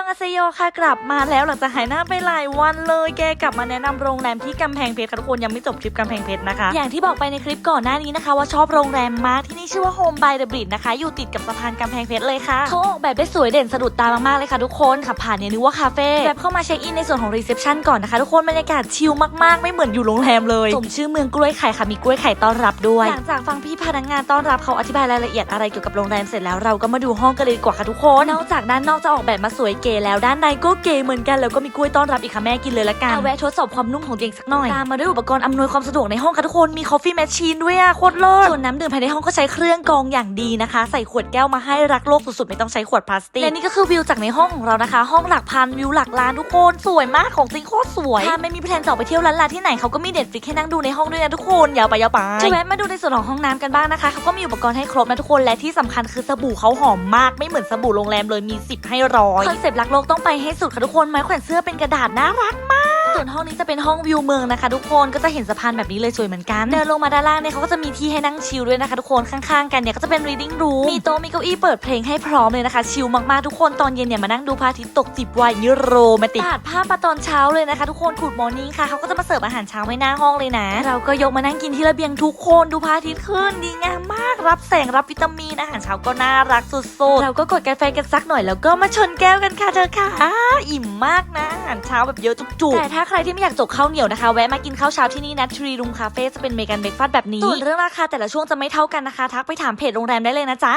องอาเซโยค่ะกลับมาแล้วหลังจากหายหน้าไปหลายวันเลยแกกลับมาแนะนำโรงแรมที่กำแพงเพชรค่ะทุกคนยังไม่จบทริปกำแพงเพชรนะคะ อย่างที่บอกไปในคลิปก่อนหน้านี้นะคะ ว่าชอบโรงแรมมากที่ นี่ชื่อว่า Home by the Bridge นะคะ อยู่ติดกับสะพานกำแพงเพชรเลยค่ะเขาออกแบบได้สวยเด่นสะดุดตามากๆเลยค่ะทุกคนขับผ่านเนี่ยนึกว่าคาเฟ่แบบเข้ามาเช็คอินในส่วนของรีเซพชันก่อนนะคะทุกคนบรรยากาศชิลมากๆ ไม่เหมือนอยู่โรงแรมเลยสมชื่อเมืองกล้วยไข่ค่ะมีกล้วยไข่ต้อนรับด้วย หลังจากฟังพี่พนักงานต้อนรับเขาอธิบายรายละเอียดอะไรเกี่ยวกับโรงแรมเสร็จแล้วเราก็มาดูห้องกันเลยดีกว่าค่ะทุกคนนอกจากด้านนอกจะออกแบบมาสวยเก๋แล้วด้านในก็เก๋เหมือนกันแล้วก็มีกล้วยต้อนรับอีกค่ะแม่กินเลยละกันเอาแวะทดสอบความนุ่มของเตียงสักหน่อยตามมาด้วยอุปกรณ์อำนวยความสะดวกในห้องค่ะทุกคนมี coffee machine ด้วยอะโคตรเลิศส่วนน้ำดื่มภายในห้องก็ใช้เครื่องกรองอย่างดีนะคะ ใส่ขวดแก้วมาให้รักโลกสุดๆ ไม่ต้องใช้ขวดพลาสติกและนี่ก็คือวิวจากในห้องของเรานะคะ ห้องหลักพันวิวหลักล้านทุกคนสวยมากของจริงโคตรสวยถ้าไม่มีแพลนจะออกไปเที่ยวร้านลาที่ไหนเขาก็มีเด็ดฟลิกให้นั่งดูในห้องด้วยนะทุกคนยาวไปยาวไปจะแวะมาดูในส่วนของห้องน้ำกันบ้างนะคะเขาก็มีอุปกรณ์ให้ครบนะทุกคนและที่สำคัญคือสบู่เขาหอมมากไม่เหมือนสบู่โรงแรมเลยมี10ให้ร้อยคอนเซปต์รักโลกต้องไปให้สุดค่ะทุกคนไม้แขวนเสื้อเป็นกระดาษน่ารักมาก ส่วนห้องนี้จะเป็นห้องวิวเมืองนะคะ ทุกคนก็จะเห็นสะพานแบบนี้เลยสวยเหมือนกันเดินลงมาด้านล่างเนี่ยเขาก็จะมีที่ให้นั่งชิลด้วยนะคะทุกคนข้างๆกันเนี่ยก็จะเป็น reading room มีโต๊ะมีเก้าอี้เปิดเพลงให้พร้อมเลยนะคะ ชิลมากๆทุกคนตอนเย็นเนี่ยมานั่งดูพระอาทิตย์ตกจิบไวน์นี่โรแมนติกตัดภาพมาตอนเช้าเลยนะคะ ทุกคนขูดมอร์นิ่งค่ะเขาก็จะมาเสิร์ฟอาหารเช้าไว้หน้าห้องเลยนะ เราก็ยกมานั่งกินที่ระเบียงทุกคนดูพระอาทิตย์ขึ้นดีงามมากรับแสงรับวิตามินอาหารเช้าก็น่ารักสุดๆเราก็กดกาแฟกันสักหน่อยแล้วก็มาชนแก้วกันค่ะเธอค่ะอ่าอิ่มมากนะอาหารเช้าแบบเยอะจุกๆแต่ถ้าใครที่ไม่อยากจกข้าวเหนียวนะคะ แวะมากินข้าวเช้าที่นี่นะทรีรูมคาเฟ่จะเป็นเมกันเบรกฟาสต์แบบนี้ส่วนเรื่องราคาแต่ละช่วงจะไม่เท่ากันนะคะ ทักไปถามเพจโรงแรมได้เลยนะจ๊ะ